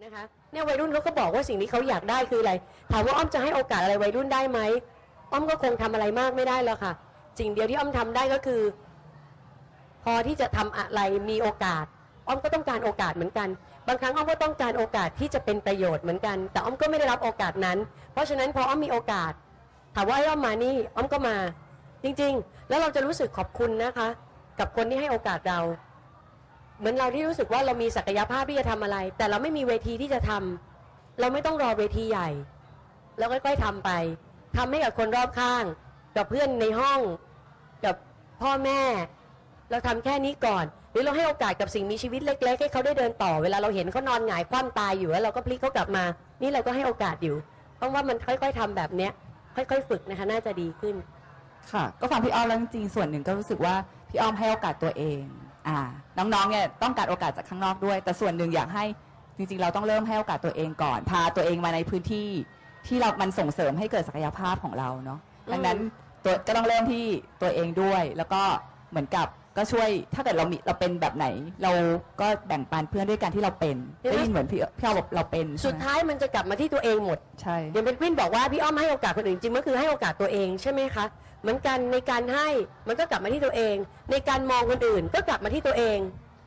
นะคะเนี่ยวัยรุ่นเขาก็บอกว่าสิ่งที่เขาอยากได้คืออะไรถามว่าอ้อมจะให้โอกาสอะไรวัยรุ่นได้ไหมอ้อมก็คงทำอะไรมากไม่ได้แล้วค่ะสิ่งเดียวที่อ้อมทำได้ก็คือ พอที่จะทำอะไรมีโอกาส อ้อมก็ต้องการโอกาสเหมือนกัน บางครั้งอ้อมก็ต้องการโอกาสที่จะเป็นประโยชน์เหมือนกัน แต่อ้อมก็ไม่ได้รับโอกาสนั้น เพราะฉะนั้นพออ้อมมีโอกาสถามว่าให้อ้อมมานี่อ้อมก็มา จริง ๆ แล้วเราจะรู้สึกขอบคุณนะคะ กับคนที่ให้โอกาสเรา เหมือนเราที่รู้สึกว่าเรามีศักยภาพที่จะทำอะไร แต่เราไม่มีเวทีที่จะทำเราไม่ต้องรอเวทีใหญ่เราค่อยๆทำไปทำให้กับคนรอบข้าง กับเพื่อนในห้อง กับพ่อแม่ เราทำแค่นี้ก่อน หรือเราให้โอกาสกับสิ่งมีชีวิตเล็ก ๆ ให้เขาได้เดินต่อ เวลาเราเห็นเขานอนหงายคว่ำตายอยู่แล้วเราก็พลิกเขากลับมา นี่เราก็ให้โอกาสอยู่ เพราะว่ามันค่อย ๆทำแบบเนี้ย ค่อย ๆ ฝึกนะคะน่าจะดีขึ้น ค่ะ ก็ฟังพี่อ้อมแล้วจริงๆส่วนหนึ่งก็รู้สึกว่าพี่อ้อมให้โอกาสตัวเอง อ่าน้องๆเนี่ยต้องการโอกาสจากข้างนอกด้วย แต่ส่วนหนึ่งอยากให้จริงๆ เราต้องเริ่มให้โอกาสตัวเองก่อน พาตัวเองมาในพื้นที่ที่เรา มันส่งเสริมให้เกิดศักยภาพของเราเนาะ ดังนั้นตัวก็ต้องเริ่มที่ตัวเองด้วย แล้วก็เหมือนกับ ก็ช่วยถ้าเกิดเรามีเราเป็นแบบไหน เราก็แบ่งปันเพื่อนด้วยกันที่เราเป็นเห็นไหมได้ยินเหมือนพี่พี่อ้อมบอกเราเป็นสุดใช่ไหมท้ายมันจะกลับมาที่ตัวเองหมดใช่ อย่างเป็นกวินบอกว่าพี่อ้อมให้โอกาสคนอื่นจริงๆก็คือให้โอกาสตัวเองใช่ไหมคะเหมือนกันในการให้มันก็กลับมาที่ตัวเอง ในการมองคนอื่นก็กลับมาที่ตัวเอง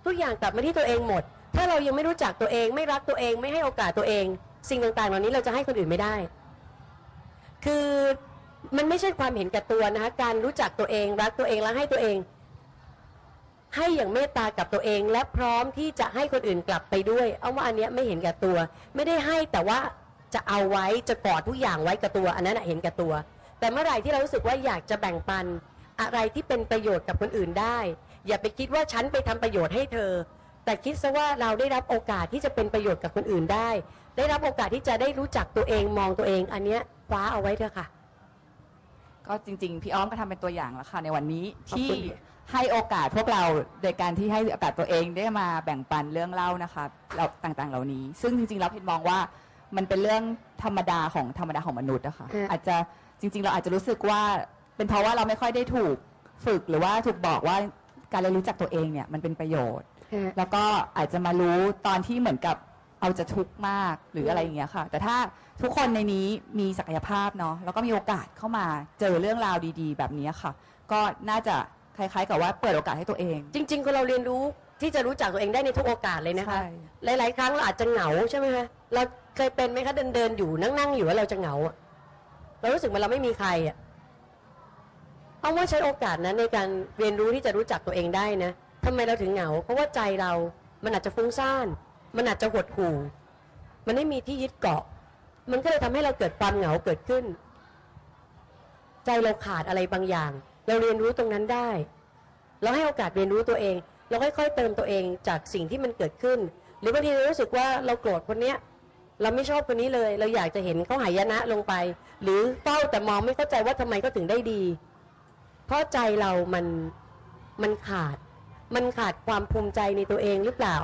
ทุกอย่างกลับมาที่ตัวเองหมด ถ้าเรายังไม่รู้จักตัวเองไม่รักตัวเองไม่ให้โอกาสตัวเอง สิ่งต่างๆ เหล่านี้เราจะให้คนอื่นไม่ได้ คือมันไม่ใช่ความเห็นแก่ตัวนะคะการรู้จักตัวเองรักตัวเองและให้ตัวเอง ให้อย่างเมตตากับตัวเอง และพร้อมที่จะให้คนอื่นกลับไปด้วย เอาว่าอันเนี้ยไม่เห็นแก่ตัว ไม่ได้ให้แต่ว่าจะเอาไว้จะกอดทุกอย่างไว้กับตัว อันนั้นนะเห็นแก่ตัว แต่เมื่อไหร่ที่เรารู้สึกว่าอยากจะแบ่งปัน อะไรที่เป็นประโยชน์กับคนอื่นได้ อย่าไปคิดว่าฉันไปทำประโยชน์ให้เธอ แต่คิดซะว่าเราได้รับโอกาสที่จะเป็นประโยชน์กับคนอื่นได้ ได้รับโอกาสที่จะได้รู้จักตัวเองมองตัวเอง อันเนี้ยคว้าเอาไว้เถอะค่ะ ก็จริง ๆ พี่อ้อมก็ทำเป็นตัวอย่างแล้วค่ะในวันนี้ขอบที่คุณ ให้โอกาสพวกเราโดยการที่ให้โอกาสตัวเองได้มาแบ่งปันเรื่องเล่านะคะเราต่างๆ เหล่านี้ ซึ่งจริงๆเราเพนมองว่ามันเป็นเรื่องธรรมดาของธรรมดาของมนุษย์นะคะฮะอาจจะจริง ๆ เราอาจจะรู้สึกว่า เป็นเพราะว่าเราไม่ค่อยได้ถูกฝึกหรือว่าถูกบอกว่าการเรียนรู้จักตัวเองเนี่ยมันเป็นประโยชน์ แล้วก็อาจจะมารู้ตอนที่เหมือนกับเอาจะทุกข์มากหรืออะไรอย่างเงี้ยค่ะ แต่ถ้าทุกคนในนี้มีศักยภาพเนาะแล้วก็มีโอกาสเข้ามาเจอเรื่องราวดี ๆ แบบนี้ค่ะ ก็น่าจะ คล้าย ๆ กับว่าเปิดโอกาสให้ตัวเอง จริงๆคนเราเรียนรู้ที่จะรู้จักตัวเองได้ในทุกโอกาสเลยนะคะ ใช่ หลาย ๆ ครั้งเราอาจจะเหงาใช่ไหมคะเราเคยเป็นไหมคะเดินเดินๆอยู่นั่งนั่งๆอยู่แล้วเราจะเหงาอะเรารู้สึกเหมันเราไม่มีใครอะเอาว่าใช้โอกาสนั้นในการเรียนรู้ที่จะรู้จักตัวเองได้นะทำไมเราถึงเหงา เพราะว่าใจเรา มันอาจจะฟุ้งซ่าน มันอาจจะหดหู่ มันไม่มีที่ยึดเกาะ มันก็เลยทำให้เราเกิดความเหงาเกิดขึ้น ใจเราขาดอะไรบางอย่าง เราเรียนรู้ตรงนั้นได้ เราให้โอกาสเรียนรู้ตัวเอง เราค่อยๆเติมตัวเองจากสิ่งที่มันเกิดขึ้น หรือบางทีเรารู้สึกว่าเราโกรธคนเนี้ยเราไม่ชอบคนนี้เลย เราอยากจะเห็นเขาหายนะลงไป หรือเฝ้าแต่มองไม่เข้าใจว่าทำไมเขาถึงได้ดี เพราะใจเรามันมันขาด มันขาดความภูมิใจในตัวเองหรือเปล่า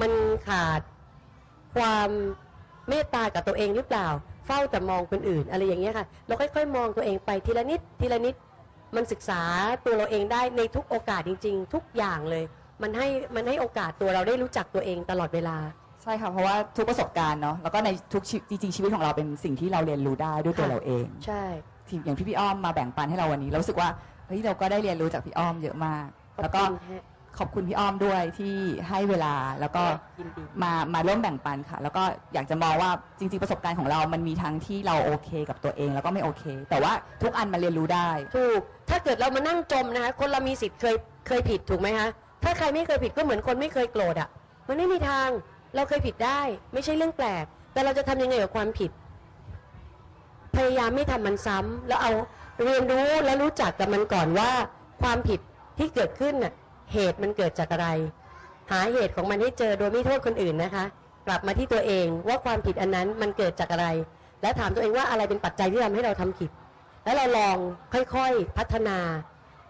มันขาดความเมตตากับตัวเองหรือเปล่า เฝ้าแต่มองคนอื่นอะไรอย่างเงี้ยค่ะ เราค่อยๆ มองตัวเองไปทีละนิดทีละนิด มันศึกษาตัวเราเองได้ในทุกโอกาสจริง ๆ ทุกอย่างเลย มันให้มันให้โอกาสตัวเราได้รู้จักตัวเองตลอดเวลา ใช่ค่ะ เพราะว่าทุกประสบการณ์เนาะแล้วก็ในทุกชีวิตจริงๆชีวิตของเราเป็นสิ่งที่เราเรียนรู้ได้ด้วยตัวค่ะเราเองใช่ที่อย่างที่พี่อ้อมมาแบ่งปันให้เราวันนี้เรารู้สึกว่าเฮ้ยเราก็ได้เรียนรู้จากพี่อ้อมเยอะมาก แล้วก็ ขอบคุณฮะขอบคุณพี่อ้อมด้วยที่ให้เวลาแล้วก็ยินดีมามาร่วมแบ่งปันค่ะ แล้วก็อยากจะมองว่าจริง ๆ ประสบการณ์ของเรามันมีทั้งที่เราโอเคกับตัวเองแล้วก็ไม่โอเค แต่ว่าทุกอันมาเรียนรู้ได้ ถูก ถ้าเกิดเรามานั่งจมนะคะ คนเรามีสิทธิ์เคยเคยผิดถูกไหมคะถ้าใครไม่เคยผิดก็เหมือนคนไม่เคยโกรธอะ่ะ มันไม่มีทางเราเคยผิดได้ ไม่ใช่เรื่องแปลก แต่เราจะทำยังไงกับความผิด พยายามไม่ทำมันซ้ำแล้วเอาเรียนรู้และรู้จักกับมันก่อนว่า ความผิดที่เกิดขึ้นน่ะ เหตุมันเกิดจากอะไร หาเหตุของมันให้เจอโดยไม่โทษคนอื่นนะคะ กลับมาที่ตัวเองว่าความผิดอันนั้นมันเกิดจากอะไร และถามตัวเองว่าอะไรเป็นปัจจัยที่ทำให้เราทำผิด แล้วเราลองค่อยๆพัฒนา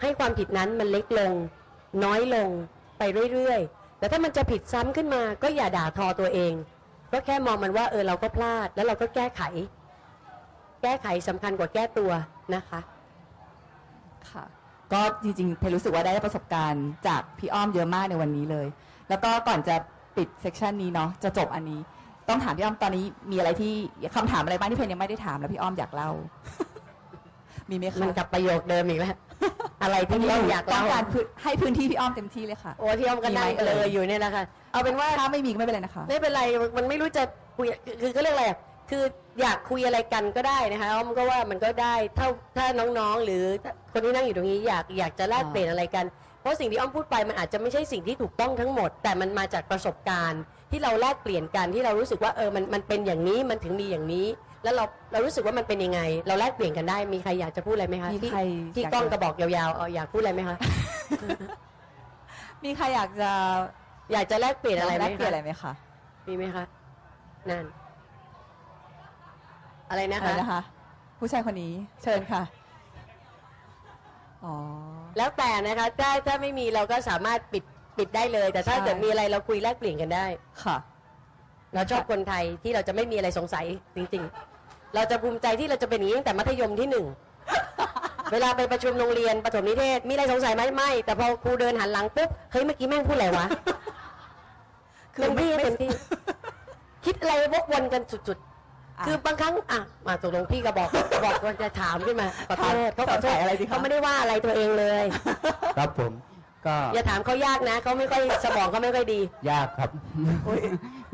ให้ความผิดนั้นมันเล็กลง น้อยลงไปเรื่อยๆแต่ถ้ามันจะผิดซ้ำขึ้นมาก็อย่าด่าทอตัวเอง ก็แค่มองมันว่าเออเราก็พลาด แล้วเราก็แก้ไข แก้ไขสำคัญกว่าแก้ตัวนะคะ ค่ะ ก็จริงๆเพนรู้สึกว่าได้ประสบการณ์จากพี่อ้อมเยอะมากในวันนี้เลย แล้วก็ก่อนจะปิดเซกชันนี้เนาะจะจบอันนี้ ต้องถามพี่อ้อมตอนนี้มีอะไรที่คำถามอะไรบ้างที่เพนยังไม่ได้ถามแล้วพี่อ้อมอยากเล่า มีไหมมันคะกลับประโยคเดิมอีกแล้ว อะไรที่พี่อ้อมอยากต้อเล่างการพื้นให้พื้นที่พี่อ้อมเต็มที่เลยค่ะ โอ้ที่อ้อมก็นั่งมีไหมเลเอ่ยยอยู่เนี่ยนะคะเอาเป็นว่าถ้าไม่มีก็ไม่เป็นไรนะคะ ไม่เป็นไร มันไม่รู้จะคุยคือก็เรียกอะไรอะ คืออยากคุยอะไรกันก็ได้นะคะอ้อมก็ว่ามันก็ได้ถ้าถ้าน้องๆ หรือคนที่นั่งอยู่ตรงนี้อยากอยากจะแลกอ่าเปลี่ยนอะไรกัน เพราะสิ่งที่อ้อมพูดไปมันอาจจะไม่ใช่สิ่งที่ถูกต้องทั้งหมด แต่มันมาจากประสบการณ์ ที่เราแลกเปลี่ยนกันที่เรารู้สึกว่าเออมันมันเป็นอย่างนี้มันถึงมีอย่างนี้ แล้วเราเรารู้สึกว่ามันเป็นยังไง เราแลกเปลี่ยนกันได้มีใครอยากจะพูดอะไรไหมคะมีที่ใครที่อยากกล้องจะกระบอกยาวๆเอาอยากพูดอะไรไหมคะมีใครอยากจะอยากจะแลกเปลี่ยนอะไรไหมแลกเปลี่ยนคะอะไรไหมคะ มีไหมคะนั่น อะไรนะอะไรคะ นะคะ ผู้ชายคนนี้เชิญค่ะ อ๋อ แล้วแต่นะคะถ้าถ้าไม่มีเราก็สามารถปิดปิดได้เลย แต่ถ้าใช่ เกิดมีอะไรเราคุยแลกเปลี่ยนกันได้ ค่ะ เราชอบคนไทยที่เราจะไม่มีอะไรสงสัยจริงๆ เราจะภูมิใจที่เราจะเป็นอย่างนี้ตั้งแต่มัธยมที่หนึ่ง เวลาไปประชุมโรงเรียนประถมนิเทศ มีอะไรสงสัยไหมไม่ แต่พอครูเดินหันหลังปุ๊บ เฮ้ยเมื่อกี้แม่งพูดอะไรวะคือเต็มที่ไม่เต็มที่ คิดอะไรวกวนกันสุดๆ คือบางครั้งอะมาตกลงพี่ก็บอก บอกว่าจะถามขึ้นมาขอโทษเขาขอโทษอะไรดีคะเขาไม่ได้ว่าอะไรตัวเองเลย ครับผม ก็อย่าถามเขายากนะเขาไม่ค่อยสมองเขาไม่ค่อยดี ยากครับ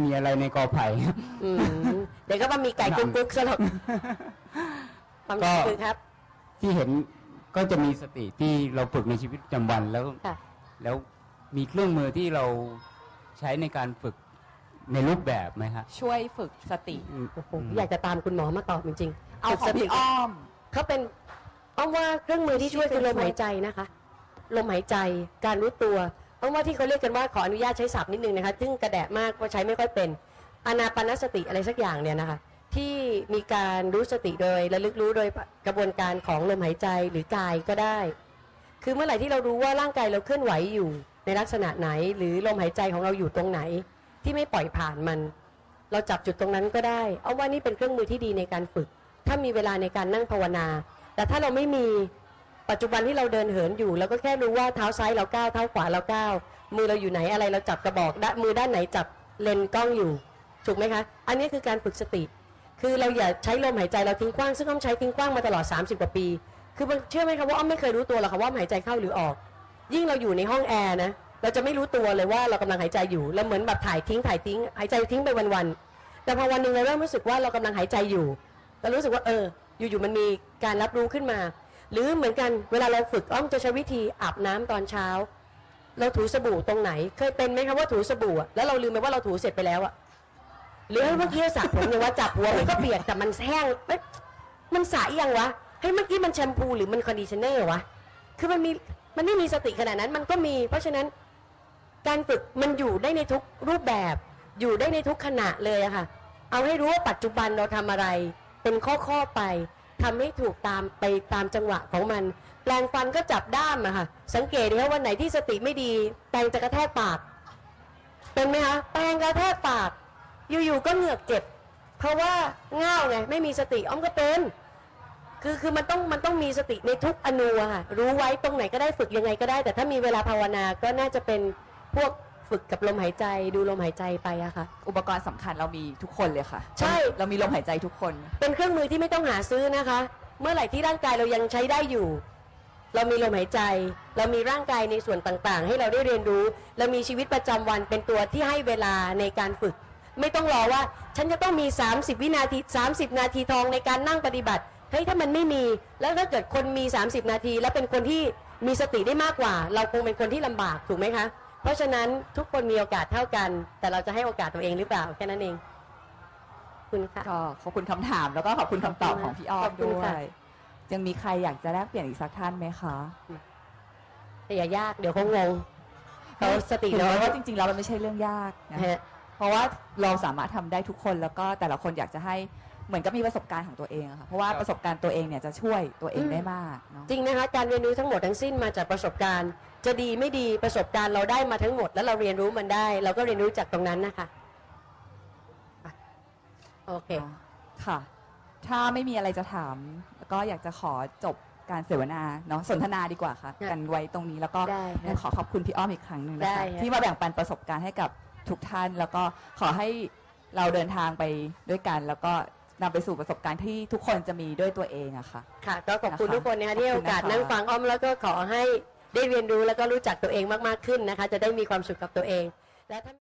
มีอะไรในกอไผ่อืมเดี๋ยวก็มามีไก่กุ๊กกุ๊กซะหรอกความก็คือครับ ที่เห็นก็จะมีสติที่เราฝึกในชีวิตประจำวันแล้วค่ะแล้วมีเครื่องมือที่เราใช้ในการฝึก ในรูปแบบไหมฮะ ช่วยฝึกสติอืมโอ้โหอยากจะตามคุณหมอมาตอบจริงๆเอาฝึกขอสงติพี่อ้อม เขาเป็นอ้อมว่าเครื่องมือที่ช่วยคือลมหายใจนะคะ ลมหายใจการรู้ตัวอ้อมว่าที่เขาเรียกกันว่าขออนุญาตใช้ศัพท์นิดนึงนะคะซึ่งกระแดะมากว่าใช้ไม่ค่อยเป็นอานาปานสติอะไรสักอย่างเนี่ยนะคะ ที่มีการรู้สติโดยระลึกรู้โดยกระบวนการของลมหายใจหรือกายก็ได้ คือเมื่อไหร่ที่เรารู้ว่าร่างกายเราเคลื่อนไหวอยู่ในลักษณะไหน หรือลมหายใจของเราอยู่ตรงไหน ที่ไม่ปล่อยผ่านมัน เราจับจุดตรงนั้นก็ได้ เอาว่านี่เป็นเครื่องมือที่ดีในการฝึก ถ้ามีเวลาในการนั่งภาวนา แต่ถ้าเราไม่มีปัจจุบันที่เราเดินเหินอยู่เราก็แค่รู้ว่าเท้าซ้ายเราก้าวเท้าขวาเราก้าวมือเราอยู่ไหนอะไรเราจับกระบอกด้านมือด้านไหนจับเลนกล้องอยู่ถูกไหมคะอันนี้คือการฝึกสติ คือเราอย่าใช้ลมหายใจเราทิ้งกว้างซึ่งอ้อมใช้ทิ้งกว้างมาตลอด 30 กว่าปี คือเชื่อไหมคะว่าอ้อมไม่เคยรู้ตัวหรอกค่ะว่าหายใจเข้าหรือออก ยิ่งเราอยู่ในห้องแอร์นะ เราจะไม่รู้ตัวเลยว่าเรากำลังหายใจอยู่เราเหมือนแบบถ่ายทิ้งถ่ายทิ้ง หายใจทิ้งไปวันๆแต่พอวันหนึ่งเราเริ่มรู้สึกว่าเรากำลังหายใจอยู่เรารู้สึกว่าเออ อยู่ๆมันมีการรับรู้ขึ้นมา หรือเหมือนกันเวลาเราฝึกอ้อมจะใช้วิธีอาบน้ำตอนเช้า เราถูสบู่ตรงไหน เคยเป็นไหมคะว่าถูสบู่แล้วเราลืมไปว่าเราถูเสร็จไปแล้วอะหรือเมื่อกี้สระผมเนี่ยว่าจับหัวมันก็เปียกแต่มันแห้งมันสระยังวะเฮ้ยเมื่อกี้มันแชมพูหรือมันคอนดิชเนอร์วะคือมันมีมันไม่มีสติขนาดนั้นมันก็มี เพราะฉะนั้น การฝึกมันอยู่ได้ในทุกรูปแบบ อยู่ได้ในทุกขณะเลยอะค่ะ เอาให้รู้ว่าปัจจุบันเราทำอะไร เป็นข้อๆไปทำให้ถูกตามไปตามจังหวะของมัน แปลงฟันก็จับด้ามอะค่ะ สังเกตดูว่าวันไหนที่สติไม่ดีแปรงจะกระแทกปาก เป็นไหมคะแปรงกระแทกปาก อยู่ๆก็เหงือกเจ็บ เพราะว่าง่าวไงไม่มีสติอ้อมก็เป็นคือคือมันต้องมันต้องมีสติในทุกอนูค่ะรู้ไว้ตรงไหนก็ได้ฝึกยังไงก็ได้ แต่ถ้ามีเวลาภาวนาก็น่าจะเป็น วกฝึกกับลมหายใจดูลมหายใจไปอะค่ะ อุปกรณ์สำคัญเรามีทุกคนเลยค่ะใช่ เรามีลมหายใจทุกคน เป็นเครื่องมือที่ไม่ต้องหาซื้อนะคะ เมื่อไหร่ที่ร่างกายเรายังใช้ได้อยู่ เรามีลมหายใจ เรามีร่างกายในส่วนต่างๆ ให้เราได้เรียนรู้ เรามีชีวิตประจำวันเป็นตัวที่ให้เวลาในการฝึก ไม่ต้องรอว่า ฉันจะต้องมี 30 วินาที 30 นาทีทองในการนั่งปฏิบัติเฮ้ยถ้ามันไม่มีแล้วถ้าเกิดคนมี 30 นาที แล้วเป็นคนที่มีสติได้มากกว่า เราคงเป็นคนที่ลำบากถูกไหมคะเพ ราะฉะนั้นทุกคนมีโอกาสเท่ากัน แต่เราจะให้โอกาสตัวเองหรือเปล่าแค่นั้นเองขอบคุณค่ะก็ขอบคุณคำถาม แล้วก็ขอบคุณคำตอบของพี่อ้อขมอบคุณด้วค่ะยยังมีใครอยากจะแลกเปลี่ยนอีกสักท่านไหมคะแต่อย่ายากเดี๋ยวเขางงเขาสติถือน้อยว่าจริงๆแล้วมันไม่ใช่เรื่องยากนะฮะเพราะว่าเราสามารถทำได้ทุกคนแล้วก็แต่ละคนอยากจะให้เหมือนกับมีประสบการณ์ของตัวเองอะค่ะเพราะว่าครับประสบการณ์ตัวเองเนี่ยจะช่วยตัวเองอืมได้มากเนาะจริงนะคะการเรียนรู้ทั้งหมดทั้งสิ้นมาจากประสบการณ์ จะดีไม่ดีประสบการณ์เราได้มาทั้งหมด แล้วเราเรียนรู้มันได้ เราก็เรียนรู้จากตรงนั้นนะคะโอเคค่ะ ถ้าไม่มีอะไรจะถาม ก็อยากจะขอจบการเสวนาเนาะสนทนาดีกว่าค่ะ กันไว้ตรงนี้แล้วก็ขอขอบคุณพี่อ้อมอีกครั้งหนึ่งนะคะที่มาแบ่งปันประสบการณ์ให้กับทุกท่าน แล้วก็ขอให้เราเดินทางไปด้วยกัน แล้วก็นำไปสู่ประสบการณ์ที่ทุกคนจะมีด้วยตัวเองอะค่ะ ค่ะ ก็ขอบคุณทุกคนนะคะที่โอกาสนั่งฟังอ้อมแล้วก็ขอให้ ได้เรียนรู้แล้วก็รู้จักตัวเองมากๆขึ้นนะคะ จะได้มีความสุขกับตัวเองและถ้า